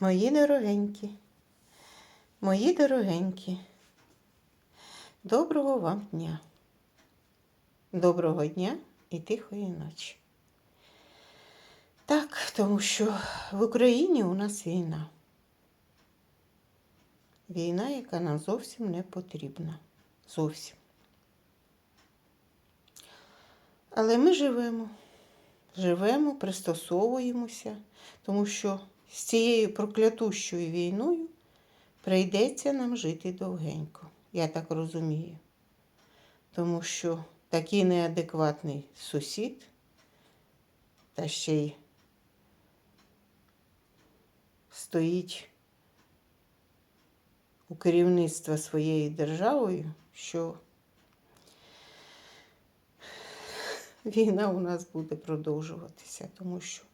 Мої дорогенькі, мої дорогенькі, доброго вам дня. Доброго дня і тихої ночі. Так, тому що в Україні у нас війна. Війна, яка нам зовсім не потрібна. Зовсім. Але ми живемо, живемо, пристосовуємося, тому що з цією проклятущою війною прийдеться нам жити довгенько. Я так розумію. Тому що такий неадекватний сусід, та ще й стоїть у керівництва своєю державою, що війна у нас буде продовжуватися, тому що,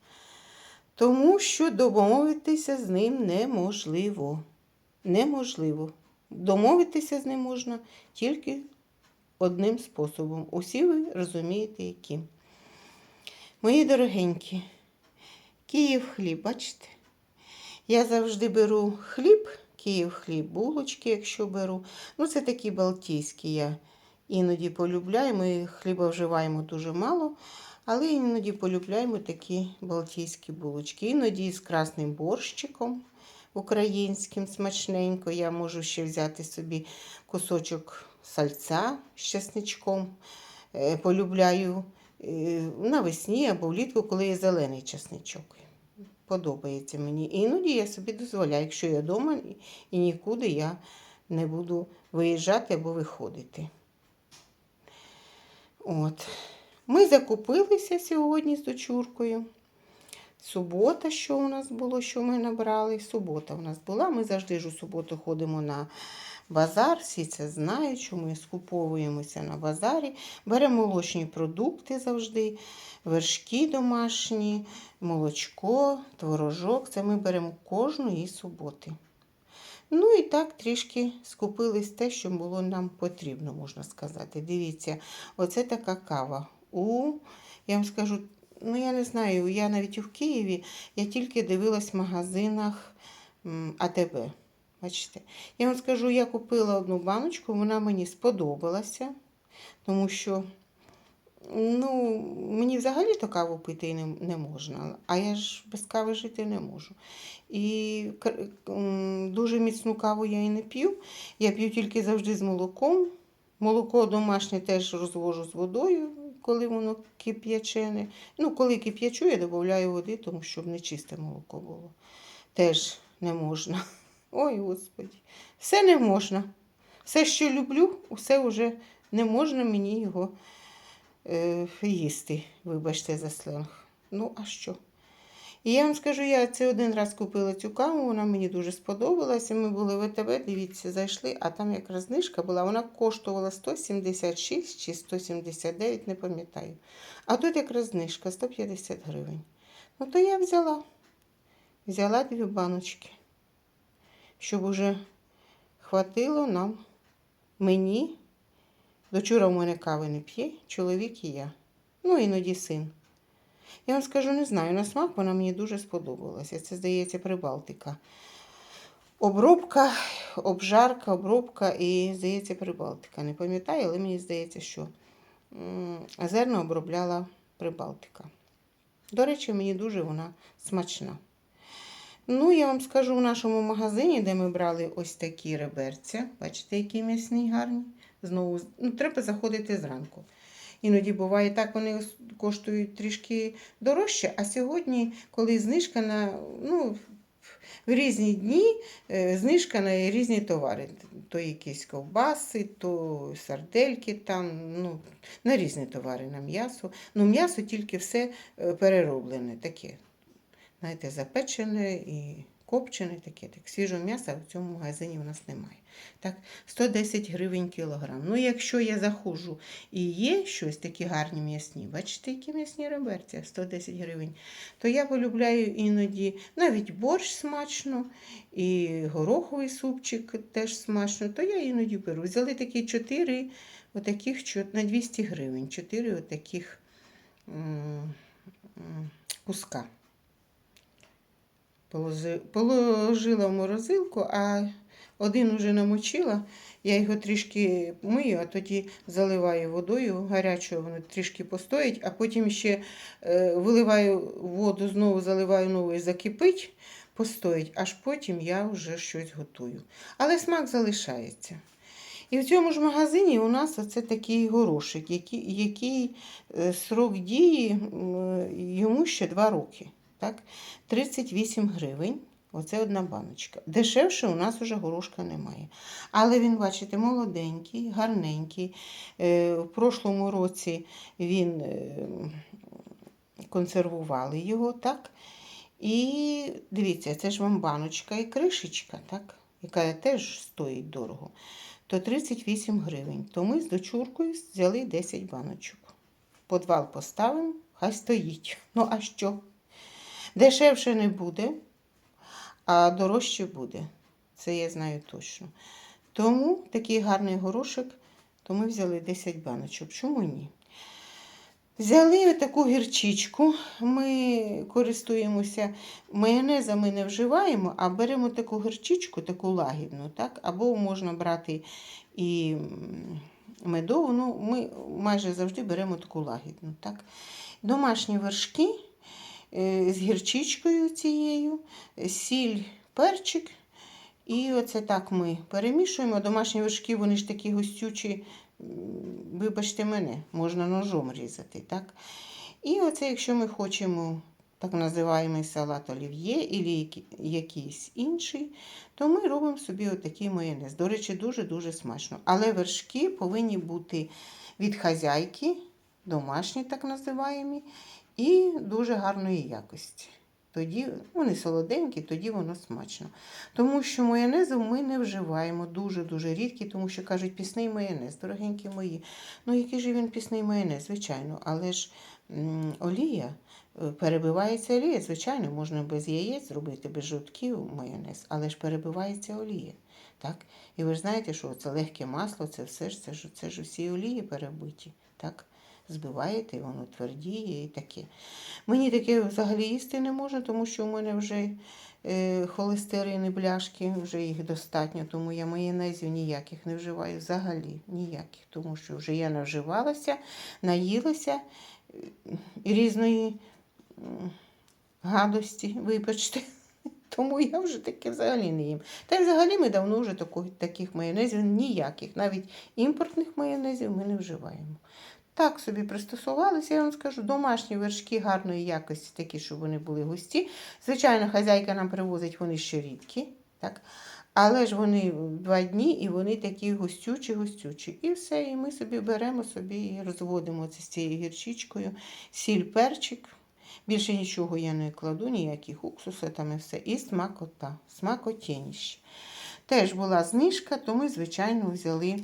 тому що домовитися з ним неможливо. Неможливо. Домовитися з ним можна тільки одним способом. Усі ви розумієте, яким. Мої дорогенькі, Київ хліб, бачите? Я завжди беру хліб, Київ хліб, булочки, якщо беру. Ну, це такі балтійські. Я іноді полюбляю. Ми хліба вживаємо дуже мало, але іноді полюбляємо такі балтійські булочки. Іноді з красним борщиком українським смачненько. Я можу ще взяти собі кусочок сальця з чесничком. Е, Полюбляю е, навесні або влітку, коли є зелений чесничок. Подобається мені. І іноді я собі дозволяю, якщо я вдома і нікуди я не буду виїжджати або виходити. От. Ми закупилися сьогодні з дочуркою. Субота, що у нас було, що ми набрали. Субота у нас була. Ми завжди ж у суботу ходимо на базар. Всі це знають, що ми скуповуємося на базарі. Беремо молочні продукти завжди, вершки домашні, молочко, творожок. Це ми беремо кожної суботи. Ну і так трішки скупились те, що було нам потрібно, можна сказати. Дивіться, оце така кава. У, я вам скажу, ну я не знаю, я навіть у Києві я тільки дивилась в магазинах АТБ. Бачите? Я вам скажу, я купила одну баночку, вона мені сподобалася, тому що ну, мені взагалі то каву пити не, не можна, а я ж без кави жити не можу. І дуже міцну каву я і не п'ю. Я п'ю тільки завжди з молоком. Молоко домашнє теж розвожу з водою, коли воно кип'ячене. Ну, коли кип'ячу, я додаю води, тому щоб не чисте молоко було. Теж не можна. Ой, Господі, все не можна. Все, що люблю, все вже не можна мені його е, їсти. Вибачте за сленг. Ну, а що? І я вам скажу, я це один раз купила цю каву, вона мені дуже сподобалася. Ми були в ВТБ, дивіться, зайшли, а там якраз знижка була, вона коштувала 176 чи 179, не пам'ятаю. А тут якраз знижка 150 гривень. Ну, то я взяла. Взяла дві баночки, щоб уже хватило нам, мені. Дочура в мене кави не п'є, чоловік і я. Ну, іноді син. Я вам скажу, не знаю, на смак вона мені дуже сподобалася. Це, здається, Прибалтика. Обробка, обжарка, обробка і, здається, Прибалтика. Не пам'ятаю, але мені здається, що зерно обробляла Прибалтика. До речі, мені дуже вона смачна. Ну, я вам скажу, в нашому магазині, де ми брали ось такі реберця, бачите, які м'ясні гарні. Знову, ну, треба заходити зранку. Іноді буває так, вони коштують трішки дорожче, а сьогодні, коли знижка на ну, в різні дні, е, знижка на різні товари. То якісь ковбаси, то сардельки там, ну, на різні товари, на м'ясо. Ну, м'ясо тільки все е, перероблене, таке. Знаєте, запечене і копчене, таке. Так, свіжого м'яса в цьому магазині у нас немає. Так, 110 гривень кілограм. Ну, якщо я заходжу і є щось такі гарні м'ясні, бачите, які м'ясні реберця, 110 гривень, то я полюбляю іноді навіть борщ смачно, і гороховий супчик теж смачно, то я іноді беру. Взяли такі 4 отаких на 200 гривень, 4 отаких м, м, куска. Положи- Положила в морозилку, а один уже намочила. Я його трішки мию, а тоді заливаю водою гарячою, воно трішки постоїть, а потім ще е, виливаю воду, знову заливаю новою, закипить, постоїть, аж потім я вже щось готую. Але смак залишається. І в цьому ж магазині у нас оце такий горошик, який, який е, срок дії йому ще 2 роки. Так? 38 гривень. Оце одна баночка. Дешевше у нас уже горошка немає. Але він, бачите, молоденький, гарненький. Е, В прошлому році він е, консервували його, так? І дивіться, це ж вам баночка і кришечка, так? яка теж стоїть дорого. То 38 гривень. То ми з дочуркою взяли 10 баночок. Подвал поставимо, хай стоїть. Ну, а що? Дешевше не буде, а дорожче буде. Це я знаю точно. Тому такий гарний горошок, то ми взяли 10 баночок. Чому ні? Взяли таку гірчичку, ми користуємося майонеза ми не вживаємо, а беремо таку гірчичку, таку лагідну, так? або можна брати і медову. Ну, ми майже завжди беремо таку лагідну. Так? Домашні вершки з гірчичкою цією, е, сіль, перчик. І оце так ми перемішуємо. Домашні вершки, вони ж такі густючі, вибачте мене, можна ножом різати. так? І оце, якщо ми хочемо так називаємо салат олів'є або якийсь інший, то ми робимо собі отакий майонез. До речі, дуже-дуже смачно. Але вершки повинні бути від хазяйки, домашні так називаємо, і дуже гарної якості. Тоді вони солоденькі, тоді воно смачно. Тому що майонезу ми не вживаємо дуже-дуже рідкі, тому що кажуть, пісний майонез, дорогенькі мої. Ну, який же він пісний майонез, звичайно, але ж олія. е, Перебивається олія, звичайно, можна без яєць зробити, без жовтків майонез, але ж перебивається олія. Так? І ви ж знаєте, що це легке масло, це все ж це ж, це ж усі олії перебиті. Так? Збиваєте, і воно твердіє і таке. Мені таке взагалі їсти не можна, тому що у мене вже е, холестерини, бляшки, вже їх достатньо, тому я майонезів ніяких не вживаю взагалі ніяких, тому що вже я навживалася, наїлася е, різної гадості, вибачте. Тому я вже таке взагалі не їм. Та й взагалі ми давно вже таких майонезів ніяких, навіть імпортних майонезів ми не вживаємо. Так собі пристосувалися, я вам скажу, домашні вершки гарної якості, такі, щоб вони були густі. Звичайно, хазяйка нам привозить, вони ще рідкі. Так? Але ж вони два дні і вони такі густючі, густючі. І все, і ми собі беремо собі і розводимо це з цією гірчичкою, сіль, перчик. Більше нічого я не кладу, ніяких уксуси там і все. І смакота, смакотєніще. Теж була знижка, то ми, звичайно, взяли,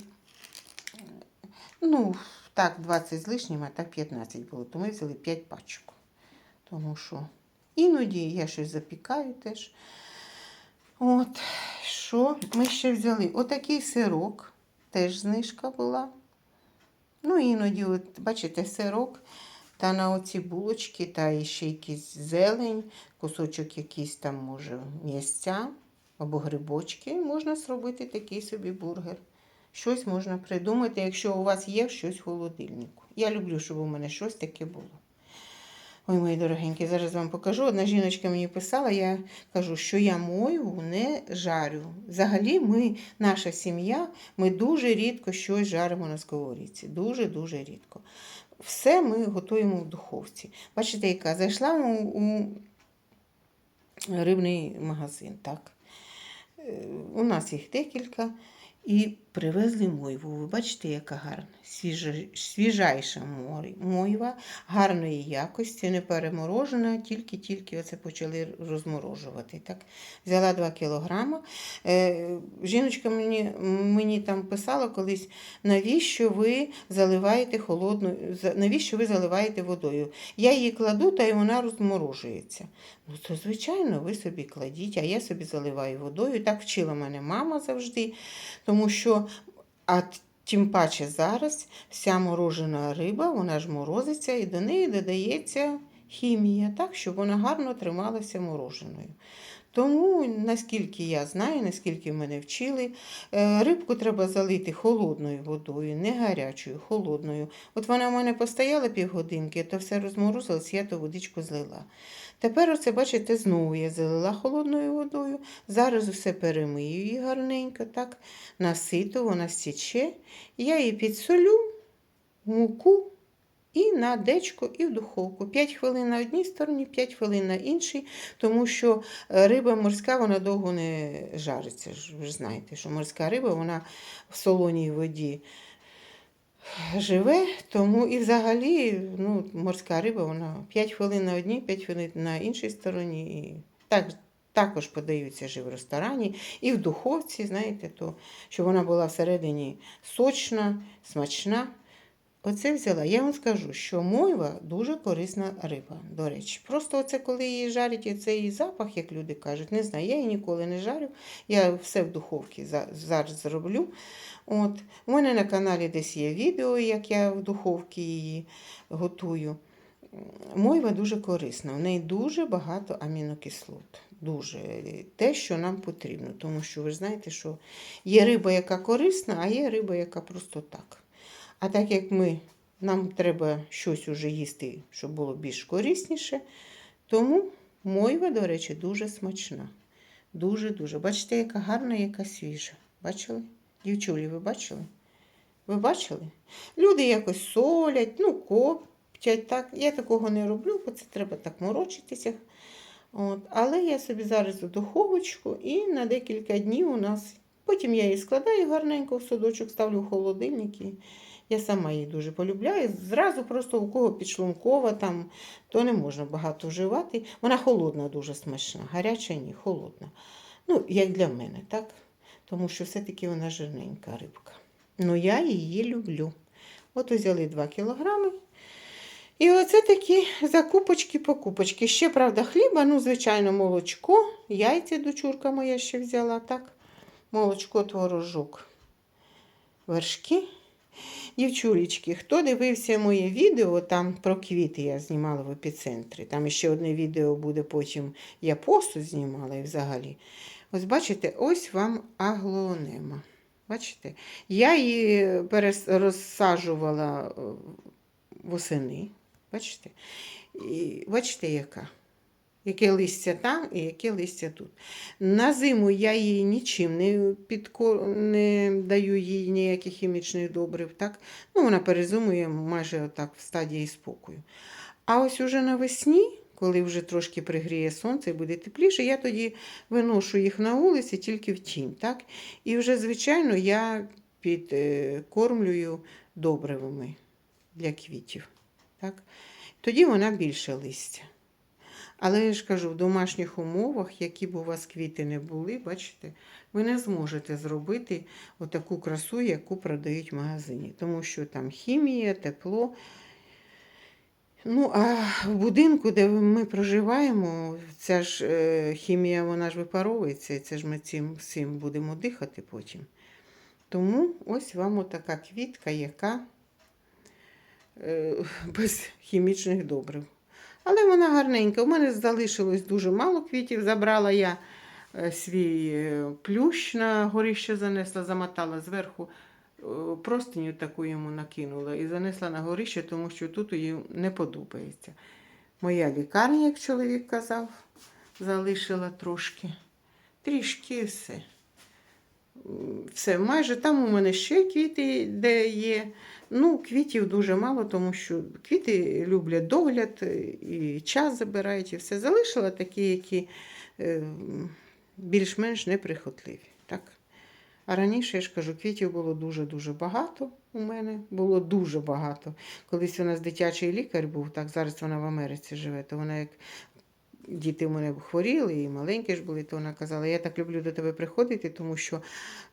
ну, так, 20 з лишнім, а так 15 було, то ми взяли 5 пачок. Тому що іноді я щось запікаю теж. От, що ми ще взяли? Отакий сирок, теж знижка була. Ну, іноді, от, бачите, сирок та на оці булочки, та ще якийсь зелень, кусочок якийсь там, може, м'ясця або грибочки. Можна зробити такий собі бургер. Щось можна придумати, якщо у вас є щось в холодильнику. Я люблю, щоб у мене щось таке було. Ой, мої дорогенькі, зараз вам покажу. Одна жіночка мені писала, я кажу, що я мойву не жарю. Взагалі, ми, наша сім'я, ми дуже рідко щось жаримо на сковорідці. Дуже-дуже рідко. Все ми готуємо в духовці. Бачите, яка зайшла у, у рибний магазин. так. Е, У нас їх декілька. І привезли мойву. Ви бачите, яка гарна, свіжа, свіжайша мойва, гарної якості, не переморожена, тільки-тільки оце почали розморожувати. Так? Взяла 2 кілограма. Е, жіночка мені, мені там писала колись, навіщо ви заливаєте холодною, навіщо ви заливаєте водою? Я її кладу, та й вона розморожується. Ну, то, звичайно, ви собі кладіть, а я собі заливаю водою. Так вчила мене мама завжди. Тому що, а тим паче зараз вся морожена риба, вона ж морозиться і до неї додається хімія, так, щоб вона гарно трималася мороженою. Тому, наскільки я знаю, наскільки мене вчили, е, рибку треба залити холодною водою, не гарячою, холодною. От вона в мене постояла півгодинки, то все розморозилось, я ту водичку злила. Тепер, оце, бачите, знову я залила холодною водою. Зараз все перемию її гарненько, так, наситу, вона стіче. Я її підсолю, муку і на дечко, і в духовку. 5 хвилин на одній стороні, 5 хвилин на іншій, тому що е, риба морська вона довго не жариться. Ви ж знаєте, що морська риба вона в солоній воді живе, тому і взагалі ну, морська риба вона 5 хвилин на одній, 5 хвилин на іншій стороні. І так, також подаються ж в ресторані, і в духовці, знаєте, то, щоб вона була всередині сочна, смачна. Оце взяла. Я вам скажу, що мойва дуже корисна риба, до речі. Просто оце, коли її жарять, і цей запах, як люди кажуть, не знаю, я її ніколи не жарю. Я все в духовці зараз зроблю. От. У мене на каналі десь є відео, як я в духовці її готую. Мойва дуже корисна, в неї дуже багато амінокислот. Дуже те, що нам потрібно. Тому що ви знаєте, що є риба, яка корисна, а є риба, яка просто так. А так як ми, нам треба щось уже їсти, щоб було більш корисніше, тому мойва, до речі, дуже смачна. Дуже-дуже. Бачите, яка гарна, яка свіжа. Бачили? Дівчулі, ви бачили? Ви бачили? Люди якось солять, ну, коптять. Так. Я такого не роблю, бо це треба так морочитися. От. Але я собі зараз у духовочку і на декілька днів у нас. Потім я її складаю гарненько в садочок, ставлю в холодильник. І я сама її дуже полюбляю. Зразу просто у кого підшлункова, там, то не можна багато вживати. Вона холодна, дуже смачна. Гаряча ні, холодна. Ну, як для мене, так? Тому що все-таки вона жирненька рибка. Ну, я її люблю. От взяли 2 кілограми. І оце такі закупочки-покупочки. Ще, правда, хліба, ну, звичайно, молочко, яйця дочурка моя ще взяла, так? Молочко, творожок, вершки. Дівчулечки, хто дивився моє відео, там про квіти я знімала в епіцентрі. Там ще одне відео буде потім, я посуд знімала і взагалі. Ось бачите, ось вам аглонема. Бачите? Я її розсаджувала е, восени. Бачите? І бачите, яка? Яке листя там і яке листя тут. На зиму я її нічим не, підко... не даю їй ніяких хімічних добрив. Так? Ну, вона перезимує майже отак в стадії спокою. А ось уже навесні, коли вже трошки пригріє сонце і буде тепліше, я тоді виношу їх на вулиці тільки в тінь. Так? І вже, звичайно, я підкормлюю добривами для квітів. Так? Тоді вона більше листя. Але я ж кажу, в домашніх умовах, які б у вас квіти не були, бачите, ви не зможете зробити отаку красу, яку продають в магазині. Тому що там хімія, тепло. Ну, а в будинку, де ми проживаємо, ця ж е, хімія вона ж випаровується, і це ж ми цим всім будемо дихати потім. Тому ось вам отака квітка, яка е, без хімічних добрив. Але вона гарненька. У мене залишилось дуже мало квітів. Забрала я е, свій е, плющ на горище занесла, замотала зверху, е, простиню таку йому накинула і занесла на горище, тому що тут їй не подобається. Моя лікарня, як чоловік казав, залишила трошки. Трішки все. Все, майже там у мене ще квіти, де є. Ну, квітів дуже мало, тому що квіти люблять догляд е, і час забирають, і все. Залишила такі, які е, більш-менш неприхотливі. Так? А раніше, я ж кажу, квітів було дуже-дуже багато у мене. Було дуже багато. Колись у нас дитячий лікар був, так зараз вона в Америці живе, то вона як діти у мене хворіли і маленькі ж були, то вона казала, я так люблю до тебе приходити, тому що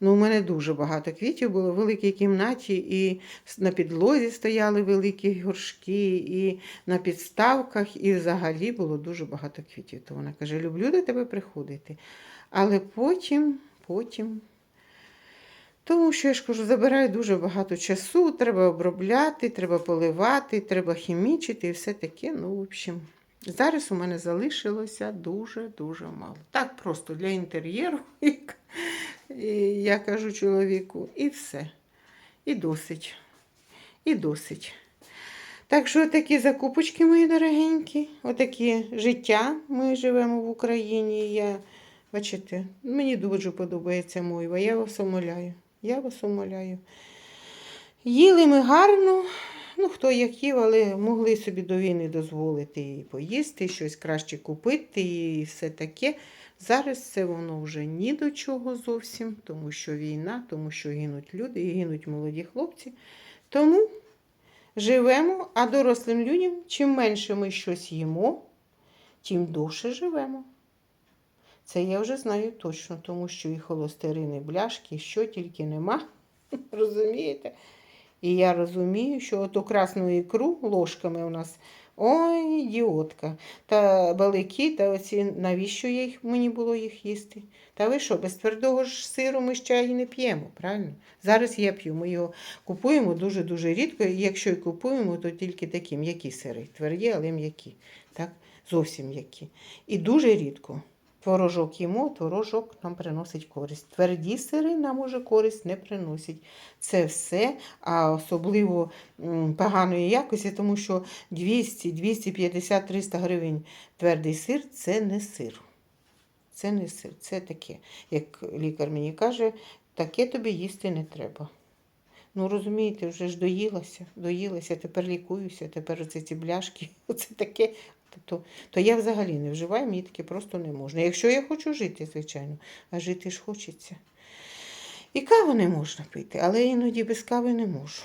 ну, у мене дуже багато квітів було в великій кімнаті, і на підлозі стояли великі горшки, і на підставках, і взагалі було дуже багато квітів. То вона каже, люблю до тебе приходити. Але потім, потім. Тому що я ж кажу, забирає дуже багато часу, треба обробляти, треба поливати, треба хімічити і все таке. Ну, в общем, Зараз у мене залишилося дуже-дуже мало. Так просто для інтер'єру, я кажу чоловіку, і все. І досить. І досить. Так що такі закупочки, мої дорогенькі, отакі життя. Ми живемо в Україні. Я, бачите, мені дуже подобається мойва. Я вас умоляю. Я вас умоляю. Їли ми гарно, ну хто як їв, але могли собі до війни дозволити і поїсти, щось краще купити, і все таке. Зараз це воно вже ні до чого зовсім, тому що війна, тому що гинуть люди і гинуть молоді хлопці. Тому живемо, а дорослим людям, чим менше ми щось їмо, тим довше живемо. Це я вже знаю точно, тому що і холостерини, бляшки, що тільки нема. Розумієте? І я розумію, що оту красну ікру ложками у нас. Ой, ідіотка. Та балики, та оці, навіщо їх, мені було їх їсти? Та ви що, без твердого ж сиру ми ж чай не п'ємо, правильно? Зараз я п'ю. Ми його купуємо дуже-дуже рідко. І якщо і купуємо, то тільки такі м'які сири. Тверді, але м'які. Так? Зовсім м'які. І дуже рідко. Творожок їмо, творожок нам приносить користь. Тверді сири нам уже користь не приносять. Це все, а особливо поганої якості, тому що 200, 250, 300 гривень твердий сир це не сир. Це не сир, це таке. Як лікар мені каже, таке тобі їсти не треба. Ну, розумієте, вже ж доїлася, доїлася, тепер лікуюся, тепер оце ці бляшки, оце таке. То, то я взагалі не вживаю, мені таке просто не можна. Якщо я хочу жити, звичайно, а жити ж хочеться. І каву не можна пити, але іноді без кави не можу.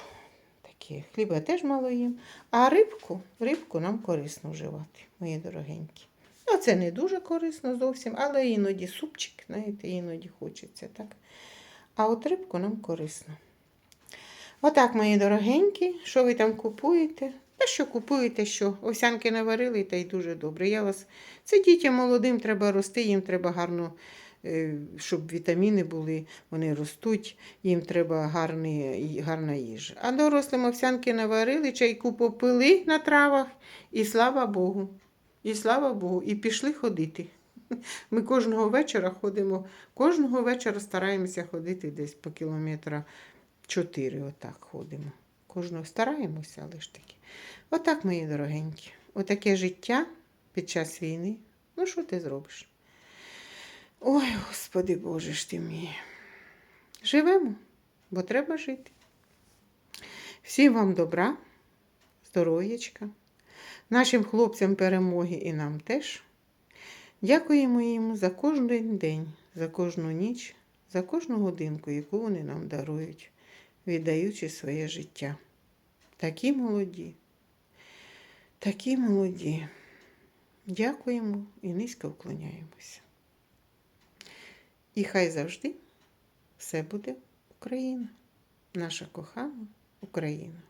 Таке. Хліба теж мало їм. А рибку, рибку нам корисно вживати, мої дорогенькі. Ну, це не дуже корисно зовсім, але іноді супчик, знаєте, іноді хочеться. так. А от рибку нам корисно. Отак, мої дорогенькі, що ви там купуєте? Та що купуєте, що овсянки наварили, та й дуже добре. Я вас... Це дітям молодим треба рости, їм треба гарно, е, щоб вітаміни були, вони ростуть, їм треба гарний, гарна їжа. А дорослим овсянки наварили, чайку попили на травах, і слава Богу, і слава Богу, і пішли ходити. Ми кожного вечора ходимо, кожного вечора стараємося ходити десь по кілометрах. Чотири отак ходимо. Кожного стараємося, але ж таки. Отак, мої дорогенькі. Отаке життя під час війни. Ну, що ти зробиш? Ой, Господи Боже ж ти мій. Живемо, бо треба жити. Всім вам добра, здоров'ячка, нашим хлопцям перемоги і нам теж. Дякуємо їм за кожен день, за кожну ніч, за кожну годинку, яку вони нам дарують віддаючи своє життя. Такі молоді, такі молоді. Дякуємо і низько вклоняємося. І хай завжди все буде Україна, наша кохана Україна.